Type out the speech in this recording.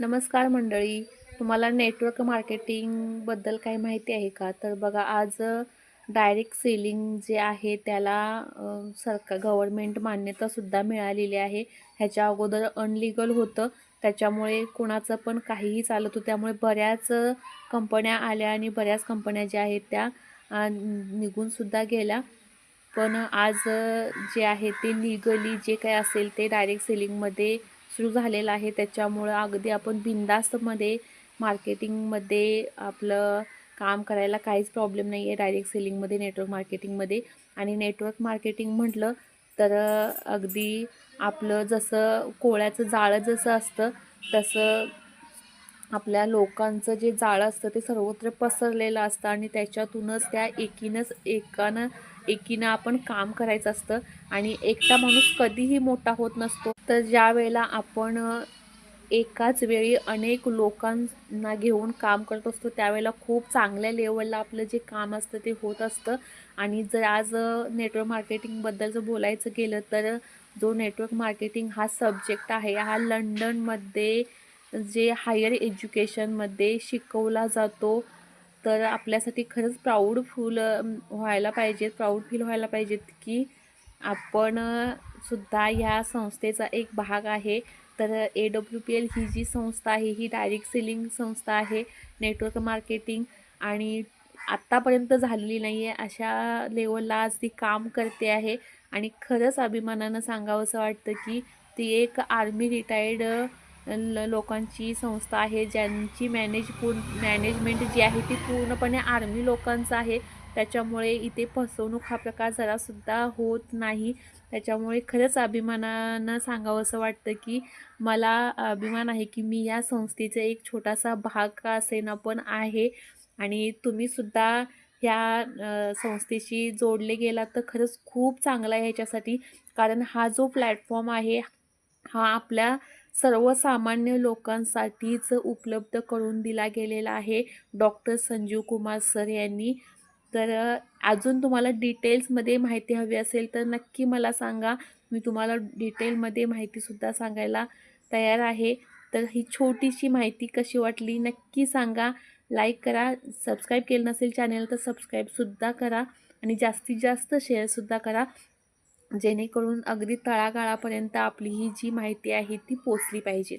नमस्कार मंडळी. तुम्हाला नेटवर्क मार्केटिंगबद्दल काही माहिती आहे का? तर बघा आज डायरेक्ट सेलिंग जे आहे त्याला सरकार गव्हर्मेंट मान्यतासुद्धा मिळालेली आहे. ह्याच्या अगोदर अनलिगल होतं. त्याच्यामुळे कुणाचं पण काहीही चालत होतं. त्यामुळे बऱ्याच कंपन्या आल्या आणि बऱ्याच कंपन्या ज्या आहेत त्या निघूनसुद्धा गेल्या. पण आज जे आहे ते लिगली जे काही असेल ते डायरेक्ट सेलिंगमध्ये सुरू झालेलं आहे. त्याच्यामुळं अगदी आपण बिनधास्तमध्ये मार्केटिंगमध्ये आपलं काम करायला काहीच प्रॉब्लेम नाही आहे. डायरेक्ट सेलिंगमध्ये नेटवर्क मार्केटिंगमध्ये. आणि नेटवर्क मार्केटिंग म्हटलं तर अगदी आपलं जसं कोळ्याचं जाळं जसं असतं तसं आपल्या लोकांचं जे जाळं असतं ते सर्वत्र पसरलेलं असतं आणि त्याच्यातूनच त्या एकीनंच एकानं एकीनं आपण काम करायचं असतं. आणि एकटा माणूस कधीही मोठा होत नसतो. तर ज्या वेळेला आपण एकाच वेळी अनेक लोकांना घेऊन काम करत असतो त्यावेळेला खूप चांगल्या लेवलला आपलं जे काम असतं ते होत असतं. आणि जर आज नेटवर्क मार्केटिंगबद्दल जर बोलायचं गेलं तर जो नेटवर्क मार्केटिंग हा सब्जेक्ट आहे हा लंडनमध्ये जे हायर एज्युकेशनमध्ये शिकवला जातो तर आपल्यासाठी खरंच प्राऊड फुल व्हायला पाहिजेत प्राऊड फील व्हायला पाहिजेत की आपण सुद्धा ह्या संस्थेचा एक भाग आहे. तर ए डब्ल्यू पी एल ही जी संस्था आहे ही डायरेक्ट सेलिंग संस्था आहे नेटवर्क मार्केटिंग आणि आत्तापर्यंत झालेली नाही आहे अशा लेवलला आज ती काम करते आहे. आणि खरंच अभिमानानं सांगावंसं वाटतं की ती एक आर्मी रिटायर्ड लोकांची संस्था आहे ज्यांची मॅनेज पूर्ण मॅनेजमेंट जी आहे ती पूर्णपणे आर्मी लोकांचं आहे. त्याच्यामुळे इथे फसवणूक हा प्रकार जरासुद्धा होत नाही. त्याच्यामुळे खरंच अभिमानानं सांगावंसं वाटतं की मला अभिमान आहे की मी या संस्थेचा एक छोटासा भाग का असेना पण आहे. आणि तुम्हीसुद्धा ह्या संस्थेशी जोडले गेलात तर खरंच खूप चांगला आहे ह्याच्यासाठी. कारण हा जो प्लॅटफॉर्म आहे हा आपल्या सर्वसामान्य लोकांसाठीच उपलब्ध करून दिला गेलेला आहे. डॉक्टर संजीव कुमार सर यांनी. तर अजून तुम्हाला डिटेल्समध्ये माहिती हवी असेल तर नक्की मला सांगा. मी तुम्हाला डिटेलमध्ये माहितीसुद्धा सांगायला तयार आहे. तर ही छोटीशी माहिती कशी वाटली नक्की सांगा. लाईक करा. सबस्क्राईब केलं नसेल चॅनल तर सबस्क्राईबसुद्धा करा. आणि जास्तीत जास्त शेअरसुद्धा करा. जेणेकरून अगदी तळागाळापर्यंत आपली ही जी माहिती आहे ती पोचली पाहिजे.